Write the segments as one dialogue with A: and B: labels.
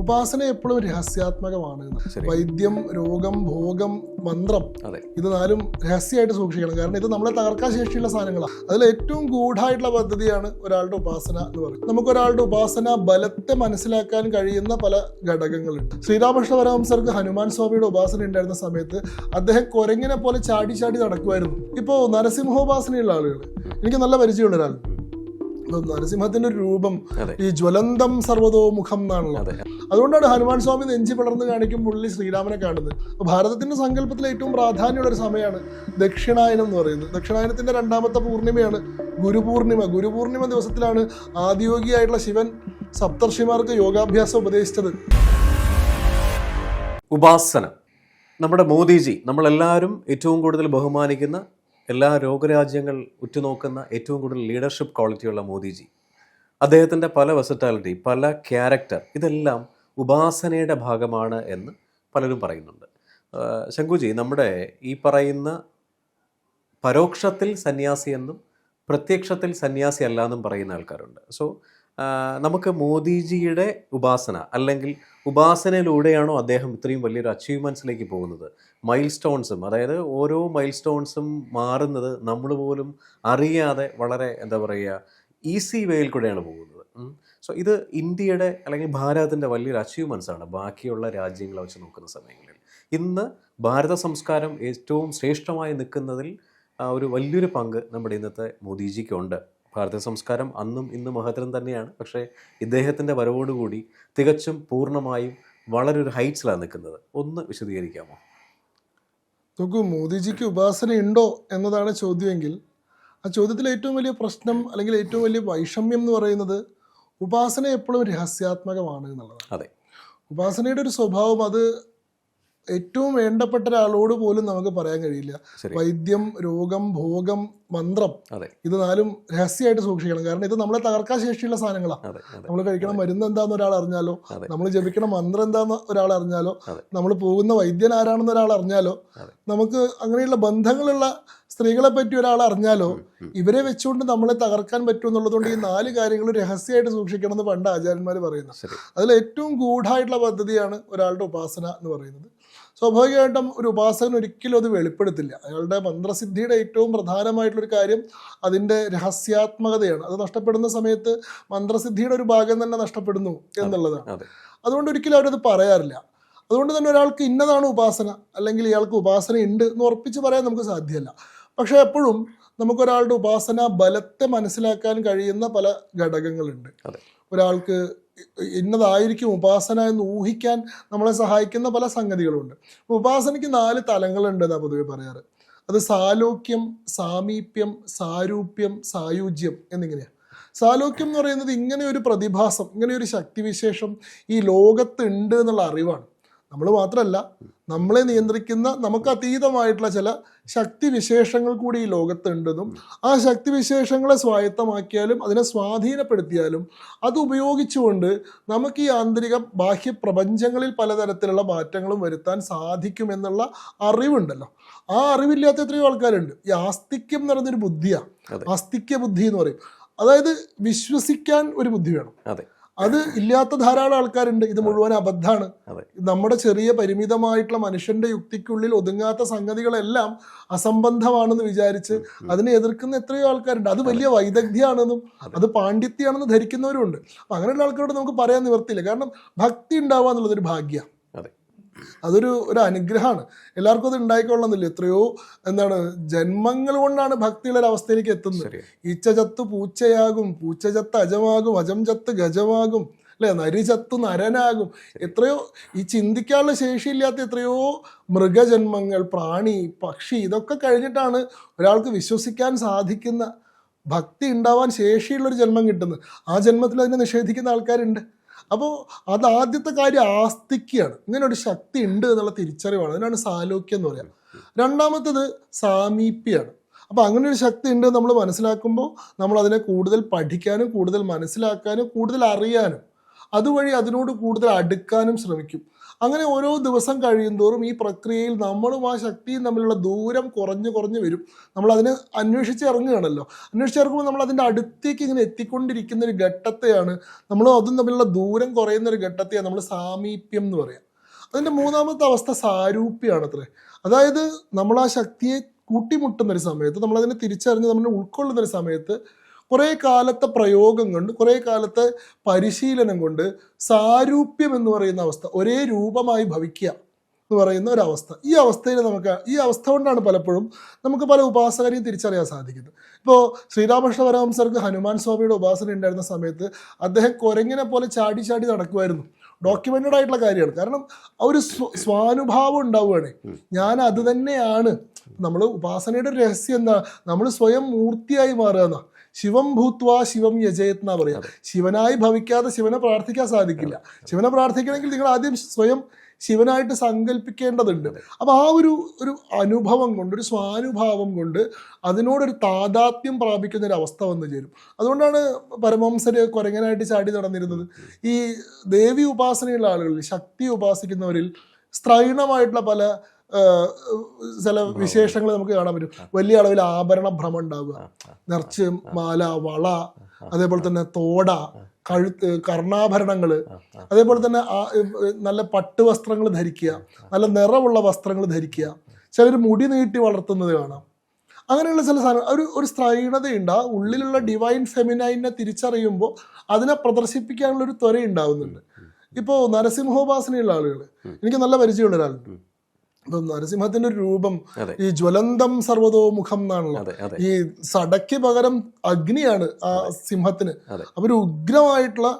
A: ഉപാസന എപ്പോഴും രഹസ്യാത്മകമാണ്. വൈദ്യം രോഗം ഭോഗം മന്ത്രം ഇത് നാലും രഹസ്യമായിട്ട് സൂക്ഷിക്കണം. കാരണം ഇത് നമ്മളെ തകർക്കാൻ ശേഷിയുള്ള സാധനങ്ങളാണ്. അതിൽ ഏറ്റവും ഗൂഢായിട്ടുള്ള പദ്ധതിയാണ് ഒരാളുടെ ഉപാസന എന്ന് പറയുന്നത്. നമുക്ക് ഒരാളുടെ ഉപാസന ബലത്തെ മനസ്സിലാക്കാൻ കഴിയുന്ന പല ഘടകങ്ങളുണ്ട്. ശ്രീരാമകൃഷ്ണ പരമംസർക്ക് ഹനുമാൻ സ്വാമിയുടെ ഉപാസന ഉണ്ടായിരുന്ന സമയത്ത് അദ്ദേഹം കൊരങ്ങിനെ പോലെ ചാടി ചാടി നടക്കുമായിരുന്നു. ഇപ്പോ നരസിംഹോപാസനയുള്ള ആളുകൾ എനിക്ക് നല്ല പരിചയമുള്ള ഒരാൾ. നരസിംഹത്തിന്റെ ഒരു രൂപം ഈ ജ്വലന്തം സർവതോമുഖം എന്നാണല്ലോ. അതുകൊണ്ടാണ് ഹനുമാൻ സ്വാമി നെഞ്ചി പിളർന്ന് കാണിക്കും പുള്ളി ശ്രീരാമനെ കാണുന്നത്. അപ്പൊ ഭാരതത്തിന്റെ സങ്കല്പത്തിൽ ഏറ്റവും പ്രാധാന്യമുള്ള ഒരു സമയമാണ് ദക്ഷിണായനം എന്ന് പറയുന്നത്. ദക്ഷിണായനത്തിന്റെ രണ്ടാമത്തെ പൂർണിമയാണ് ഗുരുപൂർണിമ. ഗുരുപൂർണിമ ദിവസത്തിലാണ് ആദ്യോഗിയായിട്ടുള്ള ശിവൻ സപ്തർഷിമാർക്ക് യോഗാഭ്യാസം ഉപദേശിച്ചത്.
B: ഉപാസന. നമ്മുടെ മോദിജി നമ്മളെല്ലാവരും ഏറ്റവും കൂടുതൽ ബഹുമാനിക്കുന്ന എല്ലാ ലോകരാജ്യങ്ങൾ ഉറ്റുനോക്കുന്ന ഏറ്റവും കൂടുതൽ ലീഡർഷിപ്പ് ക്വാളിറ്റിയുള്ള മോദിജി. അദ്ദേഹത്തിന്റെ പല വെസറ്റാലിറ്റി പല ക്യാരക്ടർ ഇതെല്ലാം ഉപാസനയുടെ ഭാഗമാണ് എന്ന് പലരും പറയുന്നുണ്ട്. ശങ്കുജി നമ്മുടെ ഈ പറയുന്ന പരോക്ഷത്തിൽ സന്യാസി എന്നും പ്രത്യക്ഷത്തിൽ സന്യാസി അല്ല എന്നും പറയുന്ന ആൾക്കാരുണ്ട്. സോ നമുക്ക് മോദിജിയുടെ ഉപാസന അല്ലെങ്കിൽ ഉപാസനയിലൂടെയാണോ അദ്ദേഹം ഇത്രയും വലിയൊരു അച്ചീവ്മെന്റ്സിലേക്ക് പോകുന്നത്? മൈൽ സ്റ്റോൺസും അതായത് ഓരോ മൈൽ സ്റ്റോൺസും മാറുന്നത് നമ്മൾ പോലും അറിയാതെ വളരെ എന്താ പറയുക ഈസി വേയിൽ കൂടെയാണ് പോകുന്നത്. സോ ഇത് ഇന്ത്യയുടെ അല്ലെങ്കിൽ ഭാരതത്തിന്റെ വലിയൊരു അച്ചീവ്മെന്റ്സ് ആണ് ബാക്കിയുള്ള രാജ്യങ്ങളെ വെച്ച് നോക്കുന്ന സമയങ്ങളിൽ. ഇന്ന് ഭാരത സംസ്കാരം ഏറ്റവും ശ്രേഷ്ഠമായി നിൽക്കുന്നതിൽ ഒരു വലിയൊരു പങ്ക് നമ്മുടെ ഇന്നത്തെ മോദിജിക്കുണ്ട്. ഭാരത സംസ്കാരം അന്നും ഇന്നും മഹത്തരം തന്നെയാണ്. പക്ഷേ ഇദ്ദേഹത്തിന്റെ വരവോടുകൂടി തികച്ചും പൂർണമായും വളരെ ഒരു ഹൈറ്റ്സിലാണ് നിൽക്കുന്നത്. ഒന്ന് വിശദീകരിക്കാമോ?
A: നോക്കൂ മോദിജിക്ക് ഉപാസന ഉണ്ടോ എന്നതാണ് ചോദ്യമെങ്കിൽ ആ ചോദ്യത്തിൽ ഏറ്റവും വലിയ പ്രശ്നം അല്ലെങ്കിൽ ഏറ്റവും വലിയ വൈഷമ്യം എന്ന് പറയുന്നത് ഉപാസന എപ്പോഴും രഹസ്യാത്മകമാണ് എന്നുള്ളതാണ്.
B: അതെ.
A: ഉപാസനയുടെ ഒരു സ്വഭാവം അത് ഏറ്റവും വേണ്ടപ്പെട്ട ഒരാളോട് പോലും നമുക്ക് പറയാൻ കഴിയില്ല. വൈദ്യം രോഗം ഭോഗം മന്ത്രം ഇത് നാലും രഹസ്യമായിട്ട് സൂക്ഷിക്കണം. കാരണം ഇത് നമ്മളെ തകർക്കാൻ ശേഷിയുള്ള സാധനങ്ങളാണ് നമ്മൾ കഴിക്കണ മരുന്ന് എന്താന്ന് ഒരാൾ അറിഞ്ഞാലോ നമ്മൾ ജപിക്കണ മന്ത്രം എന്താന്ന് ഒരാൾ അറിഞ്ഞാലോ നമ്മൾ പോകുന്ന വൈദ്യൻ ആരാണെന്ന് ഒരാൾ അറിഞ്ഞാലോ നമുക്ക് അങ്ങനെയുള്ള ബന്ധങ്ങളുള്ള സ്ത്രീകളെ പറ്റി ഒരാൾ അറിഞ്ഞാലോ ഇവരെ വെച്ചുകൊണ്ട് നമ്മളെ തകർക്കാൻ പറ്റുമെന്നുള്ളതുകൊണ്ട് ഈ നാല് കാര്യങ്ങൾ രഹസ്യമായിട്ട് സൂക്ഷിക്കണം എന്ന് പണ്ട് ആചാര്യന്മാർ പറയുന്നു. അതിൽ ഏറ്റവും ഗൂഢായിട്ടുള്ള പദ്ധതിയാണ് ഒരാളുടെ ഉപാസന എന്ന് പറയുന്നത്. സ്വാഭാവികമായിട്ടും ഒരു ഉപാസകൻ ഒരിക്കലും അത് വെളിപ്പെടുത്തില്ല. അയാളുടെ മന്ത്രസിദ്ധിയുടെ ഏറ്റവും പ്രധാനമായിട്ടുള്ള ഒരു കാര്യം അതിന്റെ രഹസ്യാത്മകതയാണ്. അത് നഷ്ടപ്പെടുന്ന സമയത്ത് മന്ത്രസിദ്ധിയുടെ ഒരു ഭാഗം തന്നെ നഷ്ടപ്പെടുന്നു എന്നുള്ളതാണ്.
B: അതെ.
A: അതുകൊണ്ട് ഒരിക്കലും അവരത് പറയാറില്ല. അതുകൊണ്ട് തന്നെ ഒരാൾക്ക് ഇന്നതാണ് ഉപാസന അല്ലെങ്കിൽ ഇയാൾക്ക് ഉപാസന ഉണ്ട് എന്ന് ഉറപ്പിച്ച് പറയാൻ നമുക്ക് സാധ്യമല്ല. പക്ഷേ എപ്പോഴും നമുക്കൊരാളുടെ ഉപാസന ബലത്തെ മനസ്സിലാക്കാൻ കഴിയുന്ന പല ഘടകങ്ങളുണ്ട്. ഒരാൾക്ക് ഇന്നതായിരിക്കും ഉപാസന എന്ന് ഊഹിക്കാൻ നമ്മളെ സഹായിക്കുന്ന പല സംഗതികളുണ്ട്. ഉപാസനയ്ക്ക് നാല് തലങ്ങളുണ്ട് എന്നാണ് പൊതുവെ പറയാറ്. അത് സാലോക്യം സാമീപ്യം സാരൂപ്യം സായുജ്യം എന്നിങ്ങനെയാണ് സാലോക്യം എന്ന് പറയുന്നത് ഇങ്ങനെ ഒരു പ്രതിഭാസം ഇങ്ങനെ ഒരു ശക്തിവിശേഷം ഈ ലോകത്തുണ്ട് എന്നുള്ള അറിവാണ്. നമ്മൾ മാത്രമല്ല നമ്മളെ നിയന്ത്രിക്കുന്ന നമുക്ക് അതീതമായിട്ടുള്ള ചില ശക്തിവിശേഷങ്ങൾ കൂടി ഈ ലോകത്തുണ്ടെന്നും ആ ശക്തിവിശേഷങ്ങളെ സ്വായത്തമാക്കിയാലും അതിനെ സ്വാധീനപ്പെടുത്തിയാലും അത് ഉപയോഗിച്ചുകൊണ്ട് നമുക്ക് ഈ ആന്തരിക ബാഹ്യ പ്രപഞ്ചങ്ങളിൽ പലതരത്തിലുള്ള മാറ്റങ്ങളും വരുത്താൻ സാധിക്കുമെന്നുള്ള അറിവുണ്ടല്ലോ. ആ അറിവില്ലാത്ത എത്രയോ ആൾക്കാരുണ്ട്. ഈ ആസ്തിക്യം എന്ന് പറയുന്നൊരു ബുദ്ധിയാണ് ആസ്തിക്യ ബുദ്ധി എന്ന് പറയും. അതായത് വിശ്വസിക്കാൻ ഒരു ബുദ്ധി വേണം.
B: അതെ.
A: അത് ഇല്ലാത്ത ധാരാളം ആൾക്കാരുണ്ട്. ഇത് മുഴുവൻ അബദ്ധമാണ് നമ്മുടെ ചെറിയ പരിമിതമായിട്ടുള്ള മനുഷ്യന്റെ യുക്തിക്കുള്ളിൽ ഒതുങ്ങാത്ത സംഗതികളെല്ലാം അസംബന്ധമാണെന്ന് വിചാരിച്ച് അതിനെ എതിർക്കുന്ന എത്രയോ ആൾക്കാരുണ്ട്. അത് വലിയ വൈദഗ്ധ്യമാണെന്നും അത്. പാണ്ഡിത്യമാണെന്ന് ധരിക്കുന്നവരുണ്ട് അങ്ങനെയുള്ള ആൾക്കാരോട് നമുക്ക് പറയാൻ നിവർത്തിയില്ല. കാരണം ഭക്തി ഉണ്ടാവുക എന്നുള്ളത് ഒരു ഭാഗ്യ. അതൊരു ഒരു അനുഗ്രഹമാണ് എല്ലാവർക്കും അത് ഉണ്ടായിക്കൊള്ളുന്നില്ല എത്രയോ എന്താണ് ജന്മങ്ങൾ കൊണ്ടാണ് ഭക്തിയുള്ള ഒരു അവസ്ഥയിലേക്ക് എത്തുന്നത്. ഈച്ച ചത്ത് പൂച്ചയാകും പൂച്ച ചത്ത് അജമാകും അജം ചത്ത് ഗജമാകും അല്ലെ? നരി ചത്ത് നരനാകും. എത്രയോ ഈ ചിന്തിക്കാനുള്ള ശേഷിയില്ലാത്ത എത്രയോ മൃഗജന്മങ്ങൾ പ്രാണി പക്ഷി ഇതൊക്കെ കഴിഞ്ഞിട്ടാണ് ഒരാൾക്ക് വിശ്വസിക്കാൻ സാധിക്കുന്ന ഭക്തി ഉണ്ടാവാൻ ശേഷിയുള്ളൊരു ജന്മം കിട്ടുന്നത്. ആ ജന്മത്തിൽ അതിനെ നിഷേധിക്കുന്ന ആൾക്കാരുണ്ട്. അപ്പോൾ അത് ആദ്യത്തെ കാര്യം ആസ്തിക്കുകയാണ് ഇങ്ങനെ ഒരു ശക്തി ഉണ്ട് എന്നുള്ള തിരിച്ചറിവാണ്. അതിനാണ് സാലോക്യം എന്ന് പറയുക രണ്ടാമത്തത് സാമീപ്യാണ്. അപ്പോൾ അങ്ങനെ ഒരു ശക്തി ഉണ്ട് നമ്മൾ മനസ്സിലാക്കുമ്പോൾ നമ്മൾ അതിനെ കൂടുതൽ പഠിക്കാനും കൂടുതൽ മനസ്സിലാക്കാനും കൂടുതൽ അറിയാനും അതുവഴി അതിനോട് കൂടുതൽ അടുക്കാനും ശ്രമിക്കും. അങ്ങനെ ഓരോ ദിവസം കഴിയുന്തോറും ഈ പ്രക്രിയയിൽ നമ്മളും ആ ശക്തിയും തമ്മിലുള്ള ദൂരം കുറഞ്ഞു കുറഞ്ഞു വരും. നമ്മൾ അതിനെ അന്വേഷിച്ച് ഇറങ്ങുകയാണല്ലോ. അന്വേഷിച്ച് ഇറങ്ങുമ്പോൾ നമ്മൾ അതിന്റെ അടുത്തേക്ക് ഇങ്ങനെ എത്തിക്കൊണ്ടിരിക്കുന്ന ഒരു ഘട്ടത്തെയാണ് നമ്മളും അതും തമ്മിലുള്ള ദൂരം കുറയുന്ന ഒരു ഘട്ടത്തെയാണ് നമ്മൾ സാമീപ്യം എന്ന് പറയാം. അതിന്റെ മൂന്നാമത്തെ അവസ്ഥ സാരൂപ്യമാണ് അത്രേ അതായത് നമ്മൾ ആ ശക്തിയെ കൂട്ടിമുട്ടുന്ന ഒരു സമയത്ത് നമ്മളതിനെ തിരിച്ചറിഞ്ഞ് നമ്മൾ ഉൾക്കൊള്ളുന്ന ഒരു സമയത്ത് കുറേ കാലത്തെ പ്രയോഗം കൊണ്ട് കുറേ കാലത്തെ പരിശീലനം കൊണ്ട് സാരൂപ്യം എന്ന് പറയുന്ന അവസ്ഥ ഒരേ രൂപമായി ഭവിക്കുക എന്ന് പറയുന്ന ഒരു അവസ്ഥ. ഈ അവസ്ഥയിൽ നമുക്ക് ഈ അവസ്ഥ കൊണ്ടാണ് പലപ്പോഴും നമുക്ക് പല ഉപാസകരെയും തിരിച്ചറിയാൻ സാധിക്കുന്നത്. ഇപ്പോൾ ശ്രീരാമകൃഷ്ണ പരമംസർക്ക് ഹനുമാൻ സ്വാമിയുടെ ഉപാസന ഉണ്ടായിരുന്ന സമയത്ത് അദ്ദേഹം കുരങ്ങിനെ പോലെ ചാടി ചാടി നടക്കുമായിരുന്നു. ഡോക്യുമെന്റഡ് ആയിട്ടുള്ള കാര്യമാണ്. കാരണം ആ ഒരു സ്വ- സ്വാനുഭാവം ഉണ്ടാവുകയാണ്. ഞാൻ അത് തന്നെയാണ്. നമ്മൾ ഉപാസനയുടെ രഹസ്യം എന്താ? നമ്മൾ സ്വയം മൂർത്തിയായി മാറുക എന്നാ. ശിവം ഭൂത്വ ശിവം യജയത് എന്നാ പറയാ ശിവനായി ഭവിക്കാതെ ശിവനെ പ്രാർത്ഥിക്കാൻ സാധിക്കില്ല. ശിവനെ പ്രാർത്ഥിക്കണമെങ്കിൽ നിങ്ങൾ ആദ്യം സ്വയം ശിവനായിട്ട് സങ്കല്പിക്കേണ്ടതുണ്ട് അപ്പോൾ ആ ഒരു ഒരു അനുഭവം കൊണ്ട് ഒരു സ്വാനുഭാവം കൊണ്ട് അതിനോടൊരു താതാത്മ്യം പ്രാപിക്കുന്ന ഒരു അവസ്ഥ വന്നു ചേരും. അതുകൊണ്ടാണ് പരമംസര് കുരങ്ങനായിട്ട് ചാടി നടന്നിരുന്നത്. ഈ ദേവി ഉപാസനയുള്ള ആളുകളിൽ ശക്തി ഉപാസിക്കുന്നവരിൽ സ്ത്രൈണമായിട്ടുള്ള പല ചില വിശേഷങ്ങൾ നമുക്ക് കാണാൻ പറ്റും. വലിയ അളവിൽ ആഭരണ ഭ്രമം ഉണ്ടാവുക നിറച്ച് മാല വള അതേപോലെ തന്നെ തോട കഴുത്ത് കർണാഭരണങ്ങൾ അതേപോലെ തന്നെ നല്ല പട്ട് വസ്ത്രങ്ങൾ ധരിക്കുക. നല്ല നിറമുള്ള വസ്ത്രങ്ങൾ ധരിക്കുക. ചിലർ മുടി നീട്ടി വളർത്തുന്നത് കാണാം. അങ്ങനെയുള്ള ചില സാധനം ഒരു ഒരു സ്ത്രൈണതയുണ്ട്. ആ ഉള്ളിലുള്ള ഡിവൈൻ ഫെമിനൈനെ തിരിച്ചറിയുമ്പോൾ അതിനെ പ്രദർശിപ്പിക്കാനുള്ള ഒരു ത്വര ഉണ്ടാവുന്നുണ്ട് ഇപ്പോൾ നരസിംഹോപാസനയുള്ള ആളുകൾ എനിക്ക് നല്ല പരിചയമുള്ള ഒരാളുണ്ട്. നരസിംഹത്തിന്റെ ഒരു രൂപം ഈ ജ്വലന്തം സർവതോമുഖം എന്നാണല്ലോ. ഈ സടയ്ക്ക് പകരം അഗ്നിയാണ് ആ സിംഹത്തിന്. അപ്പൊ ഒരു ഉഗ്രമായിട്ടുള്ള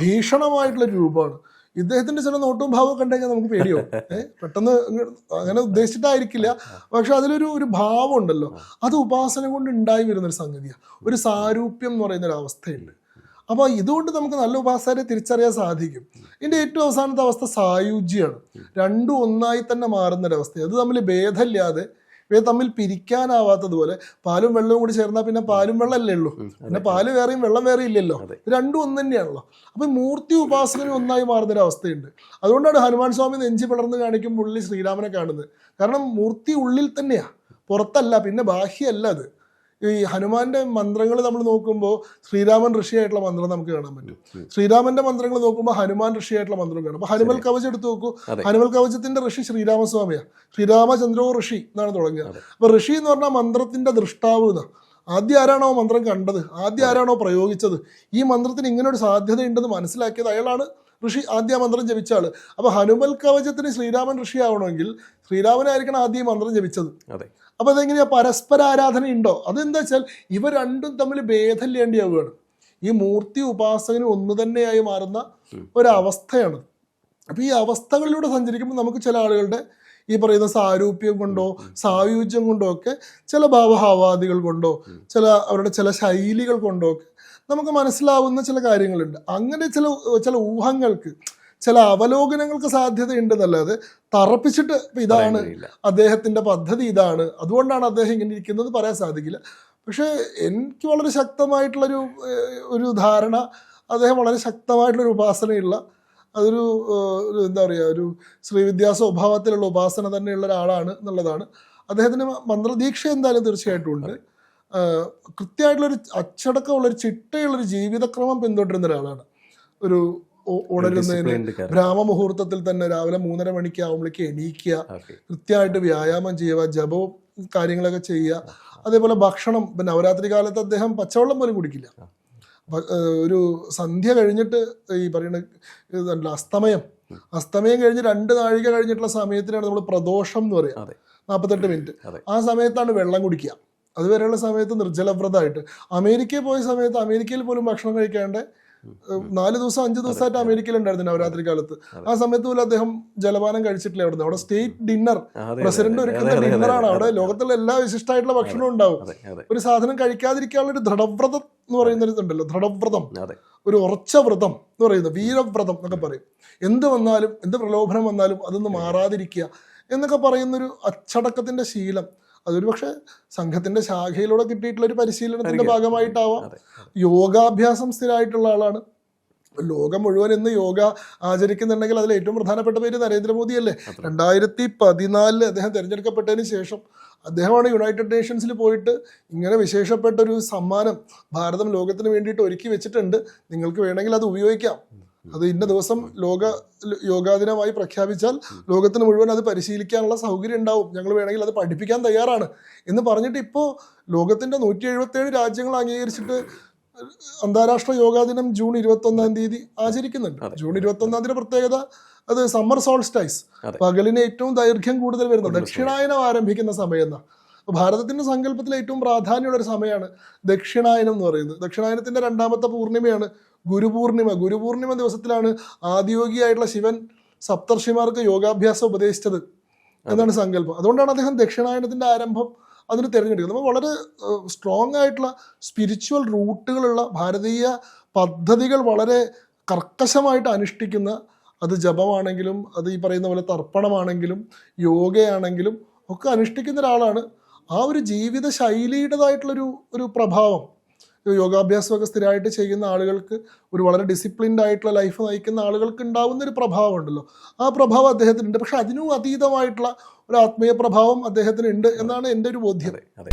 A: ഭീഷണമായിട്ടുള്ള ഒരു രൂപമാണ്. ഇദ്ദേഹത്തിന്റെ ചില നോട്ടും ഭാവവും കണ്ടു കഴിഞ്ഞാൽ നമുക്ക് പേടിയോ ഏഹ് പെട്ടെന്ന് അങ്ങനെ ഉദ്ദേശിച്ചിട്ടായിരിക്കില്ല. പക്ഷെ അതിലൊരു ഒരു ഭാവം ഉണ്ടല്ലോ അത് ഉപാസന കൊണ്ട് ഉണ്ടായി വരുന്ന ഒരു സംഗതിയാണ് ഒരു സാരൂപ്യം എന്ന് പറയുന്ന ഒരു അവസ്ഥയുണ്ട് അപ്പോൾ ഇതുകൊണ്ട് നമുക്ക് നല്ല ഉപാസകരെ തിരിച്ചറിയാൻ സാധിക്കും. ഇതിന്റെ ഏറ്റവും അവസാനത്തെ അവസ്ഥ സായുജ്യാണ്. രണ്ടും ഒന്നായി തന്നെ മാറുന്നൊരവസ്ഥ അത് തമ്മിൽ ഭേദമില്ലാതെ ഇവയെ തമ്മിൽ പിരിക്കാനാവാത്തതുപോലെ പാലും വെള്ളവും കൂടി ചേർന്നാൽ പിന്നെ പാലും വെള്ളമല്ലേ ഉള്ളൂ. പിന്നെ പാൽ വേറെയും വെള്ളം വേറെ ഇല്ലല്ലോ. രണ്ടും ഒന്ന് തന്നെയാണല്ലോ. അപ്പൊ മൂർത്തി ഉപാസകനും ഒന്നായി മാറുന്ന ഒരു അവസ്ഥയുണ്ട്. അതുകൊണ്ടാണ് ഹനുമാൻ സ്വാമി നെഞ്ചി പിളർന്ന് കാണിക്കുമ്പോൾ ഉള്ളിൽ ശ്രീരാമനെ കാണുന്നത്. കാരണം മൂർത്തി ഉള്ളിൽ തന്നെയാ. പുറത്തല്ല പിന്നെ ബാഹ്യല്ല അത്. ഈ ഹനുമാന്റെ മന്ത്രങ്ങൾ നമ്മൾ നോക്കുമ്പോൾ ശ്രീരാമൻ ഋഷിയായിട്ടുള്ള മന്ത്രം നമുക്ക് കാണാൻ പറ്റും. ശ്രീരാമന്റെ മന്ത്രങ്ങൾ നോക്കുമ്പോൾ ഹനുമാൻ ഋഷിയായിട്ടുള്ള മന്ത്രം കാണും. അപ്പൊ ഹനുമൽ കവചം എടുത്ത് നോക്കൂ. ഹനുമൽ കവചത്തിന്റെ ഋഷി ശ്രീരാമസ്വാമിയാ. ശ്രീരാമചന്ദ്രോ ഋഷി എന്നാണ് തുടങ്ങുക. അപ്പൊ ഋഷി എന്ന് പറഞ്ഞാൽ മന്ത്രത്തിന്റെ ദൃഷ്ടാവ് എന്നാ. ആദ്യം ആരാണോ മന്ത്രം കണ്ടത്? ആദ്യം ആരാണോ പ്രയോഗിച്ചത്? ഈ മന്ത്രത്തിന് ഇങ്ങനെ ഒരു സാധ്യതയുണ്ടെന്ന് മനസ്സിലാക്കിയത് അയാളാണ് ഋഷി. ആദ്യ മന്ത്രം ജപിച്ച ആൾ അപ്പൊ ഹനുമൽ കവചത്തിന് ശ്രീരാമൻ ഋഷി ആവണമെങ്കിൽ ശ്രീരാമനായിരിക്കണം ആദ്യം മന്ത്രം ജപിച്ചത്.
B: അതെ
A: അപ്പൊ അതെങ്ങനെയാ? പരസ്പര ആരാധന ഉണ്ടോ അതെന്താ വെച്ചാൽ ഇവ രണ്ടും തമ്മിൽ ഭേദമില്ലേണ്ടിയാവുകയാണ് ഈ മൂർത്തി ഉപാസകന് ഒന്ന് തന്നെയായി മാറുന്ന ഒരവസ്ഥയാണ്. അപ്പോൾ ഈ അവസ്ഥകളിലൂടെ സഞ്ചരിക്കുമ്പോൾ നമുക്ക് ചില ആളുകളുടെ ഈ പറയുന്ന സാരൂപ്യം കൊണ്ടോ സായുജ്യം കൊണ്ടോ ഒക്കെ ചില ഭാവഹാവാദികൾ കൊണ്ടോ ചില അവരുടെ ചില ശൈലികൾ കൊണ്ടോ ഒക്കെ നമുക്ക് മനസ്സിലാവുന്ന ചില കാര്യങ്ങളുണ്ട്. അങ്ങനെ ചില ചില ഊഹങ്ങൾക്ക് ചില അവലോകനങ്ങൾക്ക് സാധ്യതയുണ്ടെന്നല്ലാതെ തറപ്പിച്ചിട്ട് ഇതാണ് അദ്ദേഹത്തിന്റെ പദ്ധതി ഇതാണ്. അതുകൊണ്ടാണ് അദ്ദേഹം ഇങ്ങനെ ഇരിക്കുന്നത് പറയാൻ സാധിക്കില്ല. പക്ഷേ എനിക്ക് വളരെ ശക്തമായിട്ടുള്ളൊരു ഒരു ധാരണ അദ്ദേഹം വളരെ ശക്തമായിട്ടുള്ളൊരു ഉപാസനയുള്ള അതൊരു എന്താ പറയുക ഒരു ശ്രീവിദ്യാ സ്വഭാവത്തിലുള്ള ഉപാസന തന്നെയുള്ള ഒരാളാണ് എന്നുള്ളതാണ്. അദ്ദേഹത്തിന് മന്ത്രദീക്ഷ എന്തായാലും തീർച്ചയായിട്ടും ഉണ്ട്. കൃത്യമായിട്ടുള്ളൊരു അച്ചടക്കമുള്ളൊരു ചിട്ടയുള്ളൊരു ജീവിതക്രമം പിന്തുടരുന്ന ഒരാളാണ്. ഒരു
B: കാര്യം
A: ബ്രാഹ്മമുഹൂർത്തത്തിൽ തന്നെ രാവിലെ മൂന്നര മണിക്ക് ആകുമ്പോഴേക്ക് എണീക്കുക കൃത്യമായിട്ട് വ്യായാമം ചെയ്യുക ജപവും കാര്യങ്ങളൊക്കെ ചെയ്യുക. അതേപോലെ ഭക്ഷണം ഇപ്പം നവരാത്രി കാലത്ത് അദ്ദേഹം പച്ചവെള്ളം പോലും കുടിക്കില്ല. ഒരു സന്ധ്യ കഴിഞ്ഞിട്ട് ഈ പറയുന്ന അസ്തമയം. അസ്തമയം കഴിഞ്ഞ് രണ്ട് നാഴിക കഴിഞ്ഞിട്ടുള്ള സമയത്തിനാണ് നമ്മൾ പ്രദോഷം എന്ന് പറയുക നാൽപ്പത്തെട്ട് മിനിറ്റ്. ആ സമയത്താണ് വെള്ളം കുടിക്കുക. അതുവരെയുള്ള സമയത്ത് നിർജലവ്രതമായിട്ട്. അമേരിക്കയിൽ പോയ സമയത്ത് അമേരിക്കയിൽ പോലും ഭക്ഷണം കഴിക്കാണ്ട് നാല് ദിവസം അഞ്ച് ദിവസമായിട്ട് അമേരിക്കയിൽ ഉണ്ടായിരുന്നു നവരാത്രി കാലത്ത് ആ സമയത്ത് പോലും അദ്ദേഹം ജലപാനം കഴിച്ചിട്ടില്ല അവിടുന്ന്. അവിടെ സ്റ്റേറ്റ് ഡിന്നർ പ്രസിഡന്റ് ഒരുക്കുന്ന ഡിന്നറാണ്. അവിടെ ലോകത്തിലെ എല്ലാ വിശിഷ്ടമായിട്ടുള്ള ഭക്ഷണവും ഉണ്ടാവും. ഒരു സാധനം കഴിക്കാതിരിക്കാനുള്ള ഒരു ദൃഢവ്രതം എന്ന് പറയുന്ന ഒരു ഇതുണ്ടല്ലോ. ദൃഢവ്രതം. ഒരു ഉറച്ച വ്രതം എന്ന് പറയുന്നത്. വീരവ്രതം എന്നൊക്കെ പറയും. എന്ത് വന്നാലും എന്ത് പ്രലോഭനം വന്നാലും അതൊന്നും മാറാതിരിക്കുക എന്നൊക്കെ പറയുന്നൊരു അച്ചടക്കത്തിന്റെ ശീലം. അതൊരു പക്ഷെ സംഘത്തിന്റെ ശാഖയിലൂടെ കിട്ടിയിട്ടുള്ള ഒരു പരിശീലനത്തിന്റെ. ഭാഗമായിട്ടാവാം. യോഗാഭ്യാസം സ്ഥിരമായിട്ടുള്ള ആളാണ്. ലോകം മുഴുവൻ ഇന്ന് യോഗ ആചരിക്കുന്നുണ്ടെങ്കിൽ അതിൽ ഏറ്റവും പ്രധാനപ്പെട്ട പേര് നരേന്ദ്രമോദിയല്ലേ? രണ്ടായിരത്തി പതിനാലിൽ അദ്ദേഹം തിരഞ്ഞെടുക്കപ്പെട്ടതിന് ശേഷം അദ്ദേഹമാണ് യുണൈറ്റഡ് നേഷൻസിൽ പോയിട്ട് ഇങ്ങനെ വിശേഷപ്പെട്ട ഒരു സമ്മാനം ഭാരതം ലോകത്തിന് വേണ്ടിയിട്ട് ഒരുക്കി വെച്ചിട്ടുണ്ട്. നിങ്ങൾക്ക് വേണമെങ്കിൽ അത് ഉപയോഗിക്കാം. അത് ഇന്ന ദിവസം ലോക യോഗാ ദിനമായി പ്രഖ്യാപിച്ചാൽ ലോകത്തിന് മുഴുവൻ അത് പരിശീലിക്കാനുള്ള സൗകര്യം ഉണ്ടാവും. ഞങ്ങൾ വേണമെങ്കിൽ അത് പഠിപ്പിക്കാൻ തയ്യാറാണ്. എന്ന് പറഞ്ഞിട്ട് ഇപ്പോൾ ലോകത്തിന്റെ നൂറ്റി എഴുപത്തേഴ് രാജ്യങ്ങൾ അംഗീകരിച്ചിട്ട് അന്താരാഷ്ട്ര യോഗാ ദിനം ജൂൺ ഇരുപത്തി ഒന്നാം തീയതി ആചരിക്കുന്നുണ്ട്. ജൂൺ ഇരുപത്തി ഒന്നാം തീയതി പ്രത്യേകത അത് സമ്മർ സോൾസ്റ്റൈസ്. പകലിന് ഏറ്റവും ദൈർഘ്യം കൂടുതൽ വരുന്നത് ദക്ഷിണായനം ആരംഭിക്കുന്ന സമയം എന്നാ അപ്പൊ ഭാരതത്തിന്റെ സങ്കല്പത്തിൽ ഏറ്റവും പ്രാധാന്യമുള്ള ഒരു സമയമാണ് ദക്ഷിണായനം എന്ന് പറയുന്നത്. ദക്ഷിണായനത്തിന്റെ രണ്ടാമത്തെ പൂർണിമയാണ് ഗുരുപൂർണിമ. ഗുരുപൂർണിമ ദിവസത്തിലാണ് ആദ്യോഗിയായിട്ടുള്ള ശിവൻ സപ്തർഷിമാർക്ക് യോഗാഭ്യാസം ഉപദേശിച്ചത് എന്നാണ് സങ്കല്പം. അതുകൊണ്ടാണ് അദ്ദേഹം ദക്ഷിണായനത്തിന്റെ ആരംഭം അതിന് തിരഞ്ഞെടുക്കുന്നത്. നമ്മൾ വളരെ സ്ട്രോങ് ആയിട്ടുള്ള സ്പിരിച്വൽ റൂട്ടുകളുള്ള ഭാരതീയ പദ്ധതികൾ വളരെ കർക്കശമായിട്ട് അനുഷ്ഠിക്കുന്ന അത് ജപമാണെങ്കിലും അത് ഈ പറയുന്ന പോലെ തർപ്പണമാണെങ്കിലും യോഗയാണെങ്കിലും ഒക്കെ അനുഷ്ഠിക്കുന്ന ഒരാളാണ് ആ ഒരു ജീവിത ശൈലിയുടേതായിട്ടുള്ളൊരു ഒരു പ്രഭാവം. യോഗാഭ്യാസമൊക്കെ സ്ഥിരമായിട്ട് ചെയ്യുന്ന ആളുകൾക്ക് ഒരു വളരെ ഡിസിപ്ലിൻഡ് ആയിട്ടുള്ള ലൈഫ് നയിക്കുന്ന ആളുകൾക്ക് ഉണ്ടാവുന്ന ഒരു പ്രഭാവം ഉണ്ടല്ലോ ആ പ്രഭാവം അദ്ദേഹത്തിനുണ്ട്. പക്ഷെ അതിനും അതീതമായിട്ടുള്ള ഒരു ആത്മീയ പ്രഭാവം അദ്ദേഹത്തിന് ഉണ്ട് എന്നാണ് എന്റെ ഒരു ബോധ്യം
B: അതെ അതെ.